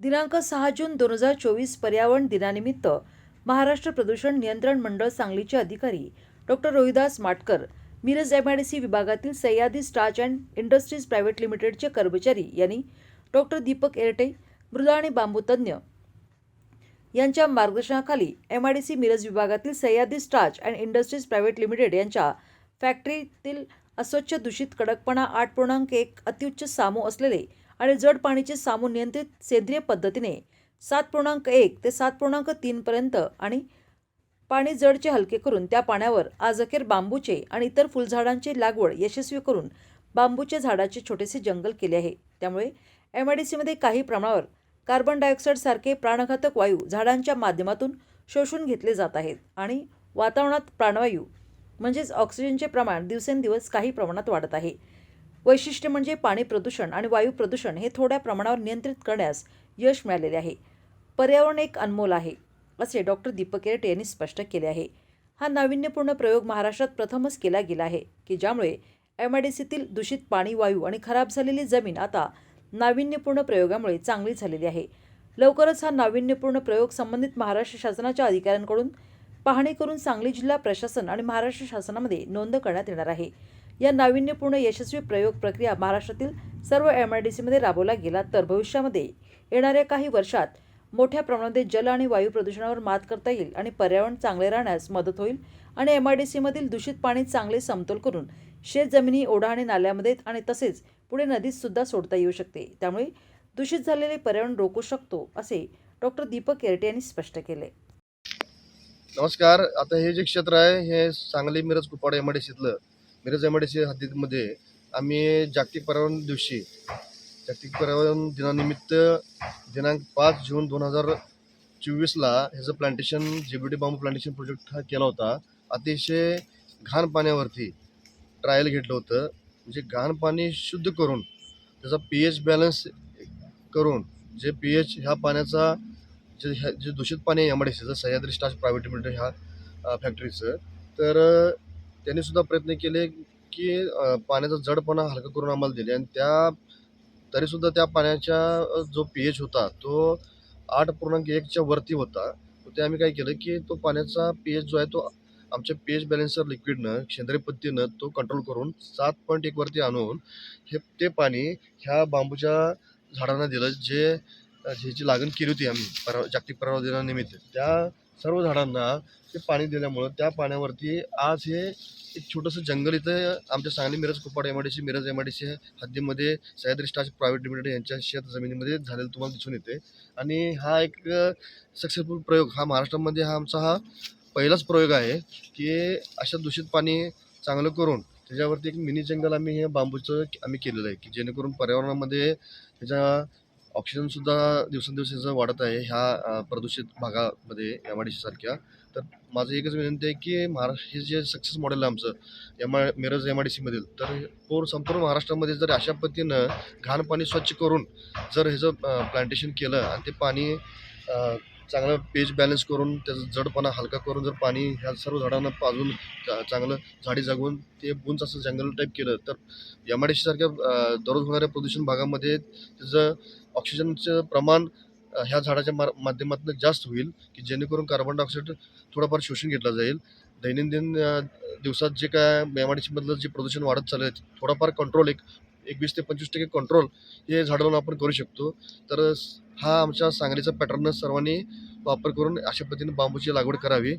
दिनांक सहा जून दोन हजार चोवीस पर्यावरण दिनानिमित्त महाराष्ट्र प्रदूषण नियंत्रण मंडळ सांगलीचे अधिकारी doctor Rohidas Matkar Miraj M I D C विभागातील Sahyadri starch and industries private लिमिटेडचे कर्मचारी यांनी डॉक्टर दीपक एरटे मृदा आणि बांबू तज्ज्ञ यांच्या मार्गदर्शनाखाली M I D C Miraj विभागातील Sahyadri starch and industries private limited यांच्या फॅक्टरीतील अस्वच्छ दूषित कडकपणा आठ पूर्णांक एक अतिउच्च सामू असलेले आणि जड पाणीचे सामू नियंत्रित सेंद्रिय पद्धतीने सात पूर्णांक एक ते सात पूर्णांक तीनपर्यंत आणि पाणी जडचे हलके करून त्या पाण्यावर आज अखेर बांबूचे आणि इतर फुलझाडांची लागवड यशस्वी करून बांबूच्या झाडाचे छोटेसे जंगल केले आहे. त्यामुळे एम आय डी सीमध्ये काही प्रमाणावर कार्बन डायऑक्साईड सारखे प्राणघातक वायू झाडांच्या माध्यमातून शोषून घेतले जात आहेत आणि वातावरणात प्राणवायू म्हणजेच ऑक्सिजनचे प्रमाण दिवसेंदिवस काही प्रमाणात वाढत आहे. वैशिष्ट्य म्हणजे पाणी प्रदूषण आणि वायू प्रदूषण हे थोड्या प्रमाणावर नियंत्रित करण्यास यश मिळालेले आहे. पर्यावरण एक अनमोल आहे असे डॉक्टर दीपक केरटे यांनी स्पष्ट केले आहे. हा नाविन्यपूर्ण प्रयोग महाराष्ट्रात प्रथमच केला गेला आहे की ज्यामुळे एम आय डी सीतील दूषित पाणी वायू आणि खराब झालेली जमीन आता नाविन्यपूर्ण प्रयोगामुळे चांगली झालेली आहे. लवकरच हा नाविन्यपूर्ण प्रयोग संबंधित महाराष्ट्र शासनाच्या अधिकाऱ्यांकडून पाहणी करून सांगली जिल्हा प्रशासन आणि महाराष्ट्र शासनामध्ये नोंद करण्यात येणार आहे. या नाविन्यपूर्ण यशस्वी प्रयोग प्रक्रिया महाराष्ट्रातील सर्व एम आय डी सीमध्ये राबवला गेला तर भविष्यामध्ये येणाऱ्या काही वर्षात मोठ्या प्रमाणामध्ये जल आणि वायू प्रदूषणावर मात करता येईल आणि पर्यावरण चांगले राहण्यास मदत होईल आणि एम आय डी सीमधील दूषित पाणी चांगले समतोल करून शेत जमिनी ओढा आणि नाल्यामध्ये आणि तसेच पुढे नदीत सुद्धा सोडता येऊ शकते. त्यामुळे दूषित झालेले पर्यावरण रोखू शकतो असे डॉक्टर दीपक केरटे यांनी स्पष्ट केले. नमस्कार. आता हे जे क्षेत्र आहे हे Sangli Miraj Kupwad M I D सीतलं Miraj M I D C हद्दीमध्ये आम्ही जागतिक पर्यावरण दिवशी जागतिक पर्यावरण दिनानिमित्त दिनांक पाच जून दोन हजार चोवीसला ह्याचं प्लांटेशन जे B D bamboo plantation project हा केला होता. अतिशय घाण पाण्यावरती ट्रायल घेतलं होतं. म्हणजे घाण पाणी शुद्ध करून त्याचा पी एच बॅलन्स करून जे पी एच ह्या पाण्याचा जे ह्या जे दूषित पाणी आहे एम आय डी सीचं सह्याद्री स्टार्च प्रायव्हेट लिमिटेड ह्या फॅक्टरीचं तर त्यांनी सुद्धा प्रयत्न केले की पाण्याचा जडपणा हलका करून आम्हाला दिले. आणि त्या तरीसुद्धा त्या पाण्याचा जो पी एच होता तो आठ पूर्णांक एकच्या वरती होता. ते आम्ही काय केलं की तो पाण्याचा पी एच जो आहे तो आमच्या पी एच बॅलेन्सर लिक्विडनं सेंद्रिय पद्धतीनं तो कंट्रोल करून सात पॉईंट एकवरती आणून हे ते पाणी ह्या बांबूच्या झाडांना दिलं जे ह्याची लागण केली होती आम्ही परवा जागतिक परवा दिनानिमित्त. त्या सर्व झाडांना ते पाणी दिल्यामुळं त्या पाण्यावरती आज हे एक छोटंसं जंगल इथं आमच्या Sangli Miraj Kupwad M I D C Miraj M I D C हद्दीमध्ये Sahyadri starch private limited यांच्या शेत जमिनीमध्ये झालेलं तुम्हाला दिसून येते. आणि हा एक सक्सेसफुल प्रयोग हा महाराष्ट्रामध्ये हा आमचा हा पहिलाच प्रयोग आहे की अशा दूषित पाणी चांगलं करून त्याच्यावरती एक मिनी जंगल आम्ही हे बांबूचं आम्ही केलेलं आहे की जेणेकरून पर्यावरणामध्ये त्याच्या ऑक्सिजनसुद्धा दिवसेंदिवस याचं वाढत आहे ह्या प्रदूषित भागामध्ये एम आय डी सारख्या. तर माझं एकच विनंती आहे की महाराष्ट्र हे जे सक्सेस मॉडेल आहे आमचं M I Miraj M I D सीमधील तर पूर्ण संपूर्ण महाराष्ट्रामध्ये जर अशा पद्धतीनं घाण पाणी स्वच्छ करून जर ह्याचं प्लांटेशन केलं आणि ते पाणी चांगलं पेज बॅलन्स करून त्याचा जडपणा हलका करून जर पाणी ह्या सर्व झाडांना पाजून चांगलं झाडी जगवून ते बुंच असं जंगल टाईप केलं तर एम आय डी सीसारख्या दररोज होणाऱ्या प्रदूषण भागामध्ये त्याचं ऑक्सिजनचं प्रमाण ह्या झाडाच्या मा माध्यमातून जास्त होईल की जेणेकरून कार्बन डायऑक्साईड थोडाफार शोषून घेतला जाईल. दैनंदिन दिवसात जे काय एम आय डी सीमधलं जे प्रदूषण वाढत चाललं आहे थोडाफार कंट्रोल एक एकवीस ते पंचवीस टक्के कंट्रोल हे झाडांना आपण करू शकतो. तर हा आमच्या सांगलीचा पॅटर्न सर्वांनी वापर करून अशा पद्धतीने बांबूची लागवड करावी.